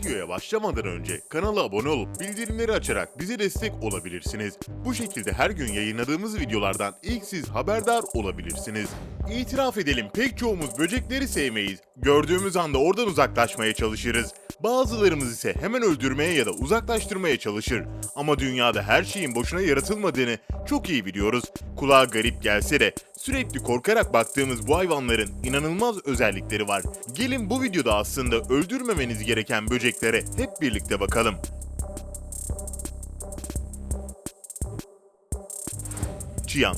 Videoya başlamadan önce kanala abone olup bildirimleri açarak bize destek olabilirsiniz. Bu şekilde her gün yayınladığımız videolardan ilk siz haberdar olabilirsiniz. İtiraf edelim pek çoğumuz böcekleri sevmeyiz. Gördüğümüz anda oradan uzaklaşmaya çalışırız. Bazılarımız ise hemen öldürmeye ya da uzaklaştırmaya çalışır. Ama dünyada her şeyin boşuna yaratılmadığını çok iyi biliyoruz. Kulağa garip gelse de sürekli korkarak baktığımız bu hayvanların inanılmaz özellikleri var. Gelin bu videoda aslında öldürmemeniz gereken böceklere hep birlikte bakalım. Çiyan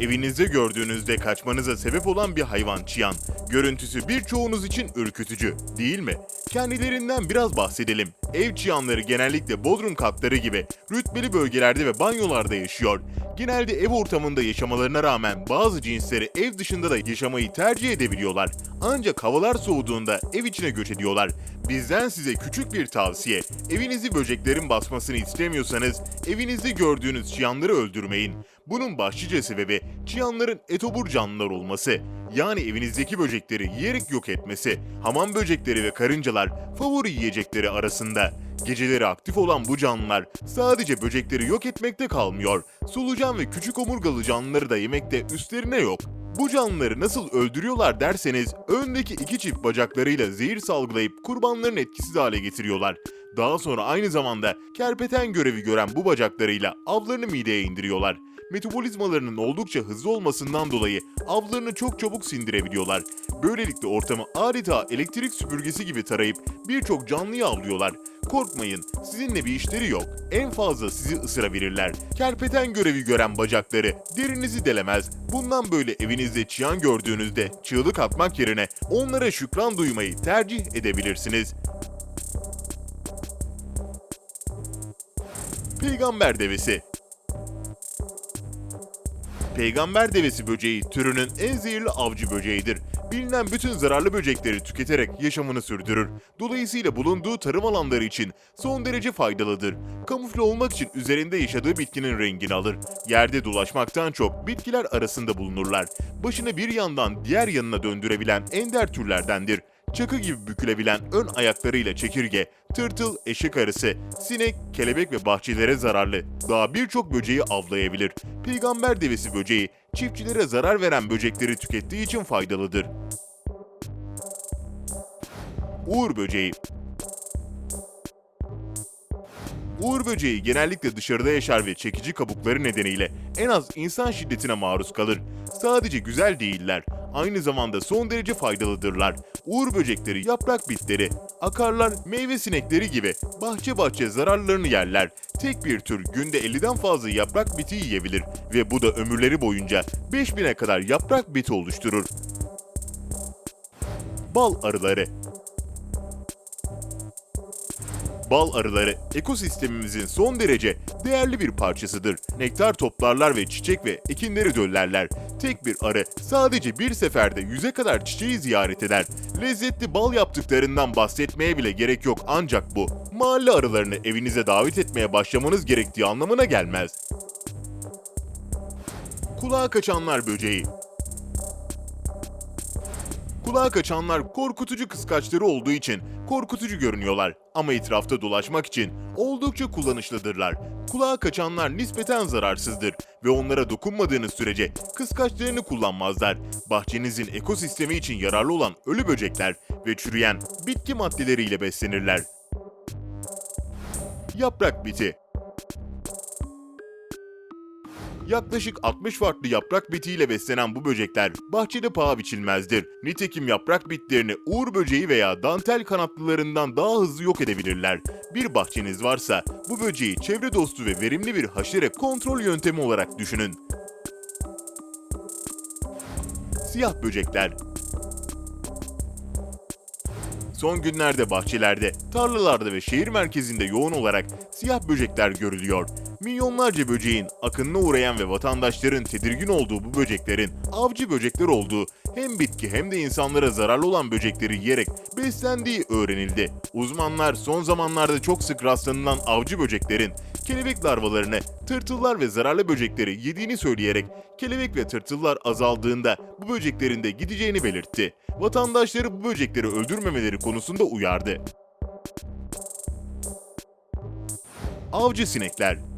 Evinizde gördüğünüzde kaçmanıza sebep olan bir hayvan çiyan. Görüntüsü birçoğunuz için ürkütücü, değil mi? Kendilerinden biraz bahsedelim. Ev çiyanları genellikle bodrum katları gibi rütbeli bölgelerde ve banyolarda yaşıyor. Genelde ev ortamında yaşamalarına rağmen bazı cinsleri ev dışında da yaşamayı tercih edebiliyorlar. Ancak havalar soğuduğunda ev içine göç ediyorlar. Bizden size küçük bir tavsiye. Evinizi böceklerin basmasını istemiyorsanız evinizde gördüğünüz çıyanları öldürmeyin. Bunun başlıca sebebi çıyanların etobur canlılar olması. Yani evinizdeki böcekleri yiyerek yok etmesi. Hamam böcekleri ve karıncalar favori yiyecekleri arasında. Geceleri aktif olan bu canlılar sadece böcekleri yok etmekte kalmıyor. Solucan ve küçük omurgalı canlıları da yemekte üstlerine yok. Bu canlıları nasıl öldürüyorlar derseniz öndeki iki çift bacaklarıyla zehir salgılayıp kurbanlarını etkisiz hale getiriyorlar. Daha sonra aynı zamanda kerpeten görevi gören bu bacaklarıyla avlarını mideye indiriyorlar. Metabolizmalarının oldukça hızlı olmasından dolayı avlarını çok çabuk sindirebiliyorlar. Böylelikle ortamı adeta elektrik süpürgesi gibi tarayıp birçok canlıyı avlıyorlar. Korkmayın, sizinle bir işleri yok. En fazla sizi ısırabilirler. Kerpeten görevi gören bacakları derinizi delemez. Bundan böyle evinizde çıyan gördüğünüzde çığlık atmak yerine onlara şükran duymayı tercih edebilirsiniz. Peygamber devesi Peygamber devesi böceği türünün en zehirli avcı böceğidir. Bilinen bütün zararlı böcekleri tüketerek yaşamını sürdürür. Dolayısıyla bulunduğu tarım alanları için son derece faydalıdır. Kamufle olmak için üzerinde yaşadığı bitkinin rengini alır. Yerde dolaşmaktan çok bitkiler arasında bulunurlar. Başını bir yandan diğer yanına döndürebilen ender türlerdendir çakı gibi bükülebilen ön ayaklarıyla çekirge, tırtıl, eşek arısı, sinek, kelebek ve bahçelere zararlı. Daha birçok böceği avlayabilir. Peygamber devesi böceği, çiftçilere zarar veren böcekleri tükettiği için faydalıdır. Uğur böceği Uğur böceği genellikle dışarıda yaşar ve çekici kabukları nedeniyle en az insan şiddetine maruz kalır. Sadece güzel değiller, aynı zamanda son derece faydalıdırlar. Uğur böcekleri yaprak bitleri, akarlar, meyve sinekleri gibi bahçe bahçe zararlarını yerler. Tek bir tür günde 50'den fazla yaprak biti yiyebilir ve bu da ömürleri boyunca 5000'e kadar yaprak biti oluşturur. Bal arıları Bal arıları ekosistemimizin son derece değerli bir parçasıdır. Nektar toplarlar ve çiçek ve ekinleri döllerler. Tek bir arı sadece bir seferde yüze kadar çiçeği ziyaret eder. Lezzetli bal yaptıklarından bahsetmeye bile gerek yok ancak bu mahalle arılarını evinize davet etmeye başlamanız gerektiği anlamına gelmez. Kulağa kaçanlar böceği Kulağa kaçanlar korkutucu kıskaçları olduğu için korkutucu görünüyorlar ama etrafta dolaşmak için oldukça kullanışlıdırlar. Kulağa kaçanlar nispeten zararsızdır ve onlara dokunmadığınız sürece kıskaçlarını kullanmazlar. Bahçenizin ekosistemi için yararlı olan ölü böcekler ve çürüyen bitki maddeleriyle beslenirler. Yaprak biti Yaklaşık 60 farklı yaprak bitiyle beslenen bu böcekler bahçede paha biçilmezdir. Nitekim yaprak bitlerini uğur böceği veya dantel kanatlılarından daha hızlı yok edebilirler. Bir bahçeniz varsa bu böceği çevre dostu ve verimli bir haşere kontrol yöntemi olarak düşünün. Siyah böcekler Son günlerde bahçelerde, tarlalarda ve şehir merkezinde yoğun olarak siyah böcekler görülüyor. Milyonlarca böceğin akınına uğrayan ve vatandaşların tedirgin olduğu bu böceklerin avcı böcekler olduğu hem bitki hem de insanlara zararlı olan böcekleri yiyerek beslendiği öğrenildi. Uzmanlar son zamanlarda çok sık rastlanılan avcı böceklerin kelebek larvalarını, tırtıllar ve zararlı böcekleri yediğini söyleyerek kelebek ve tırtıllar azaldığında bu böceklerin de gideceğini belirtti. Vatandaşları bu böcekleri öldürmemeleri konusunda uyardı. Avcı sinekler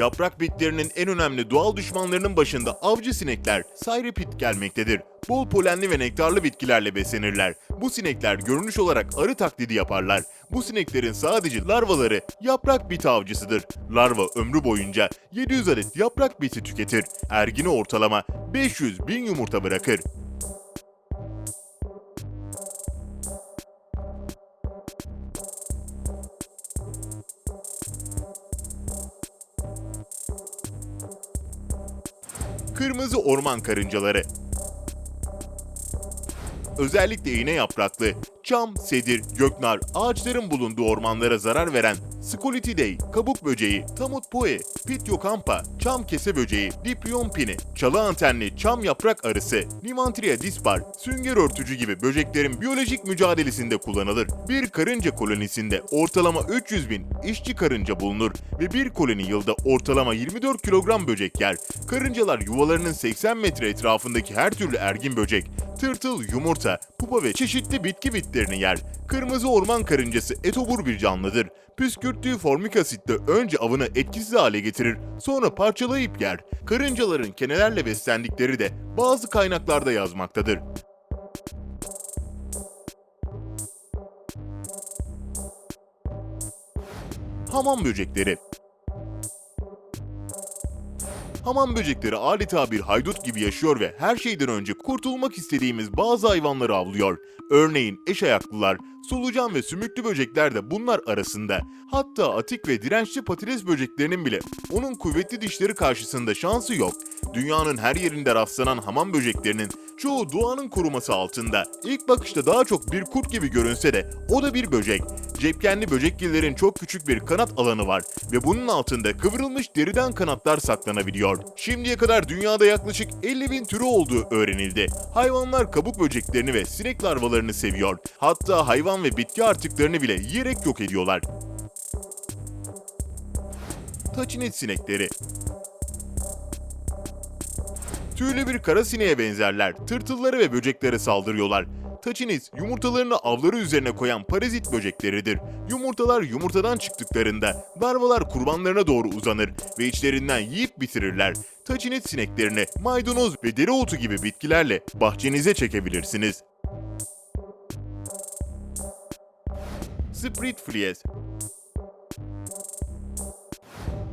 Yaprak bitlerinin en önemli doğal düşmanlarının başında avcı sinekler, sayripit gelmektedir. Bol polenli ve nektarlı bitkilerle beslenirler. Bu sinekler görünüş olarak arı taklidi yaparlar. Bu sineklerin sadece larvaları yaprak biti avcısıdır. Larva ömrü boyunca 700 adet yaprak biti tüketir. Ergini ortalama 500 bin yumurta bırakır. Kırmızı orman karıncaları. Özellikle iğne yapraklı, çam, sedir, göknar, ağaçların bulunduğu ormanlara zarar veren Scolitidae, kabuk böceği, Tamut poe, Pityokampa, çam kese böceği, Diprion pini, çalı antenli çam yaprak arısı, Nimantria dispar, sünger örtücü gibi böceklerin biyolojik mücadelesinde kullanılır. Bir karınca kolonisinde ortalama 300 bin işçi karınca bulunur ve bir koloni yılda ortalama 24 kilogram böcek yer. Karıncalar yuvalarının 80 metre etrafındaki her türlü ergin böcek, tırtıl, yumurta, pupa ve çeşitli bitki bitlerini yer. Kırmızı orman karıncası etobur bir canlıdır. Püskürttüğü formik asitle önce avını etkisiz hale getirir, sonra parçalayıp yer. Karıncaların kenelerle beslendikleri de bazı kaynaklarda yazmaktadır. Hamam böcekleri Hamam böcekleri adeta bir haydut gibi yaşıyor ve her şeyden önce kurtulmak istediğimiz bazı hayvanları avlıyor. Örneğin eş ayaklılar, solucan ve sümüklü böcekler de bunlar arasında. Hatta atik ve dirençli patates böceklerinin bile onun kuvvetli dişleri karşısında şansı yok. Dünyanın her yerinde rastlanan hamam böceklerinin çoğu doğanın koruması altında. İlk bakışta daha çok bir kurt gibi görünse de o da bir böcek. Cepkenli böcekgillerin çok küçük bir kanat alanı var ve bunun altında kıvrılmış deriden kanatlar saklanabiliyor. Şimdiye kadar dünyada yaklaşık 50 bin türü olduğu öğrenildi. Hayvanlar kabuk böceklerini ve sinek larvalarını seviyor. Hatta hayvan ve bitki artıklarını bile yiyerek yok ediyorlar. Taçinet sinekleri Tüylü bir kara sineğe benzerler. Tırtılları ve böceklere saldırıyorlar. Taçiniz yumurtalarını avları üzerine koyan parazit böcekleridir. Yumurtalar yumurtadan çıktıklarında larvalar kurbanlarına doğru uzanır ve içlerinden yiyip bitirirler. Taçinet sineklerini maydanoz ve dereotu gibi bitkilerle bahçenize çekebilirsiniz. Sprit Flies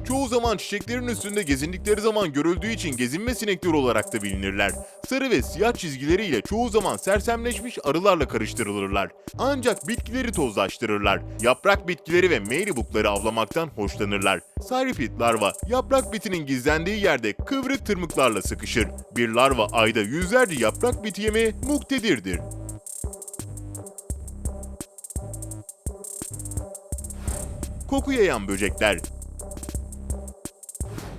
Çoğu zaman çiçeklerin üstünde gezindikleri zaman görüldüğü için gezinme sinekleri olarak da bilinirler. Sarı ve siyah çizgileriyle çoğu zaman sersemleşmiş arılarla karıştırılırlar. Ancak bitkileri tozlaştırırlar. Yaprak bitkileri ve meylibukları avlamaktan hoşlanırlar. Saripit larva, yaprak bitinin gizlendiği yerde kıvrık tırmıklarla sıkışır. Bir larva ayda yüzlerce yaprak biti yemeye muktedirdir. Koku yayan böcekler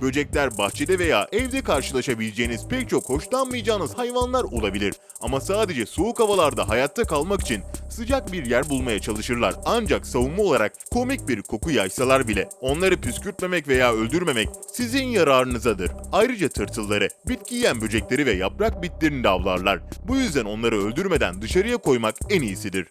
Böcekler bahçede veya evde karşılaşabileceğiniz pek çok hoşlanmayacağınız hayvanlar olabilir. Ama sadece soğuk havalarda hayatta kalmak için sıcak bir yer bulmaya çalışırlar. Ancak savunma olarak komik bir koku yaysalar bile onları püskürtmemek veya öldürmemek sizin yararınızadır. Ayrıca tırtılları, bitki yiyen böcekleri ve yaprak bitlerini de avlarlar. Bu yüzden onları öldürmeden dışarıya koymak en iyisidir.